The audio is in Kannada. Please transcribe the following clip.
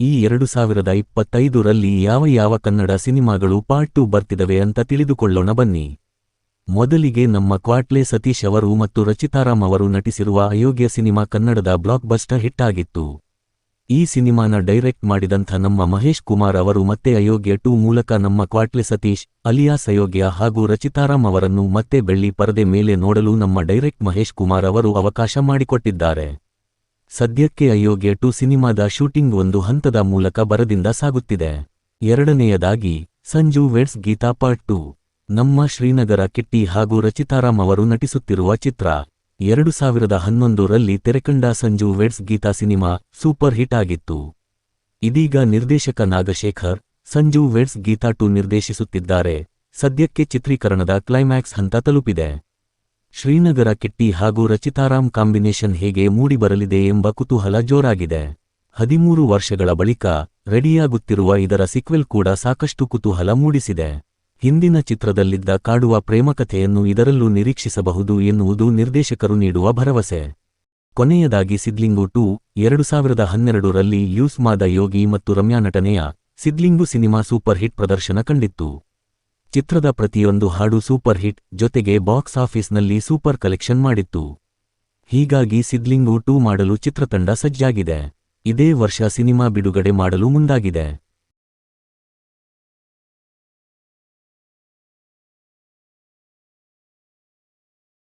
ಈ ಎರಡು ಸಾವಿರದ ಇಪ್ಪತ್ತೈದರಲ್ಲಿ ಯಾವ ಯಾವ ಕನ್ನಡ ಸಿನಿಮಾಗಳು ಪಾರ್ಟ್ ಟು ಬರ್ತಿದವೆ ಅಂತ ತಿಳಿದುಕೊಳ್ಳೋಣ ಬನ್ನಿ. ಮೊದಲಿಗೆ ನಮ್ಮ ಕ್ವಾಟ್ಲೆ ಸತೀಶ್ ಅವರು ಮತ್ತು ರಚಿತಾರಾಮ್ ಅವರು ನಟಿಸಿರುವ ಅಯೋಗ್ಯ ಸಿನಿಮಾ ಕನ್ನಡದ ಬ್ಲಾಕ್ ಬಸ್ಟರ್ ಹಿಟ್ ಆಗಿತ್ತು ಈ ಸಿನಿಮಾನ ಡೈರೆಕ್ಟ್ ಮಾಡಿದಂಥ ನಮ್ಮ ಮಹೇಶ್ ಕುಮಾರ್ ಅವರು ಮತ್ತೆ ಅಯೋಗ್ಯ ಟೂ ಮೂಲಕ ನಮ್ಮ ಕ್ವಾಟ್ಲೆ ಸತೀಶ್, ಅಲಿಯಾಸ್ ಅಯೋಗ್ಯ ಹಾಗೂ ರಚಿತಾರಾಮ್ ಅವರನ್ನು ಮತ್ತೆ ಬೆಳ್ಳಿ ಪರದೆ ಮೇಲೆ ನೋಡಲು ನಮ್ಮ ಡೈರೆಕ್ಟ್ ಮಹೇಶ್ ಕುಮಾರ್ ಅವರು ಅವಕಾಶ ಮಾಡಿಕೊಟ್ಟಿದ್ದಾರೆ. ಸದ್ಯಕ್ಕೆ ಅಯೋಗ್ಯ ಟು ಸಿನಿಮಾದ ಶೂಟಿಂಗ್ ಒಂದು ಹಂತದ ಮೂಲಕ ಬರದಿಂದ ಸಾಗುತ್ತಿದೆ. ಎರಡನೆಯದಾಗಿ, Sanju weds Geetha part two, ನಮ್ಮ ಶ್ರೀನಗರ ಕಿಟ್ಟಿ ಹಾಗೂ ರಚಿತಾರಾಮ್ ಅವರು ನಟಿಸುತ್ತಿರುವ ಚಿತ್ರ. ಎರಡು ಸಾವಿರದ ಹನ್ನೊಂದರಲ್ಲಿ ತೆರೆಕಂಡ Sanju weds Geetha cinema super hit ಆಗಿತ್ತು. ಇದೀಗ ನಿರ್ದೇಶಕ ನಾಗಶೇಖರ್, ಸಂಜು ವೆಡ್ಸ್ ಗೀತಾ ಟು ನಿರ್ದೇಶಿಸುತ್ತಿದ್ದಾರೆ. ಸದ್ಯಕ್ಕೆ ಚಿತ್ರೀಕರಣದ ಕ್ಲೈಮ್ಯಾಕ್ಸ್ ಹಂತ ತಲುಪಿದೆ. ಶ್ರೀನಗರ ಕಿಟ್ಟಿ ಹಾಗೂ ರಚಿತಾರಾಮ್ ಕಾಂಬಿನೇಷನ್ ಹೇಗೆ ಮೂಡಿಬರಲಿದೆ ಎಂಬ ಕುತೂಹಲ ಜೋರಾಗಿದೆ. ಹದಿಮೂರು ವರ್ಷಗಳ ಬಳಿಕ ರೆಡಿಯಾಗುತ್ತಿರುವ ಇದರ ಸಿಕ್ವೆಲ್ ಕೂಡ ಸಾಕಷ್ಟು ಕುತೂಹಲ ಮೂಡಿಸಿದೆ. ಹಿಂದಿನ ಚಿತ್ರದಲ್ಲಿದ್ದ ಕಾಡುವ ಪ್ರೇಮಕಥೆಯನ್ನು ಇದರಲ್ಲೂ ನಿರೀಕ್ಷಿಸಬಹುದು ಎನ್ನುವುದು ನಿರ್ದೇಶಕರು ನೀಡುವ ಭರವಸೆ. ಕೊನೆಯದಾಗಿ ಸಿದ್ಲಿಂಗು ಟು, ಎರಡು ಸಾವಿರದ ಹನ್ನೆರಡರಲ್ಲಿ ಯೂಸ್ಮಾದ ಯೋಗಿ ಮತ್ತು ರಮ್ಯಾ ನಟನೆಯ ಸಿದ್ಲಿಂಗು ಸಿನಿಮಾ ಸೂಪರ್ ಹಿಟ್ ಪ್ರದರ್ಶನ ಕಂಡಿತ್ತು. ಚಿತ್ರದ ಪ್ರತಿಯೊಂದು ಹಾಡು ಸೂಪರ್ ಹಿಟ್ ಜೊತೆಗೆ ಬಾಕ್ಸ್ ಆಫೀಸ್ನಲ್ಲಿ ಸೂಪರ್ ಕಲೆಕ್ಷನ್ ಮಾಡಿತ್ತು. ಹೀಗಾಗಿ ಸಿದ್ಲಿಂಗು ಟೂ ಮಾಡಲು ಚಿತ್ರತಂಡ ಸಜ್ಜಾಗಿದೆ. ಇದೇ ವರ್ಷ ಸಿನಿಮಾ ಬಿಡುಗಡೆ ಮಾಡಲು ಮುಂದಾಗಿದೆ.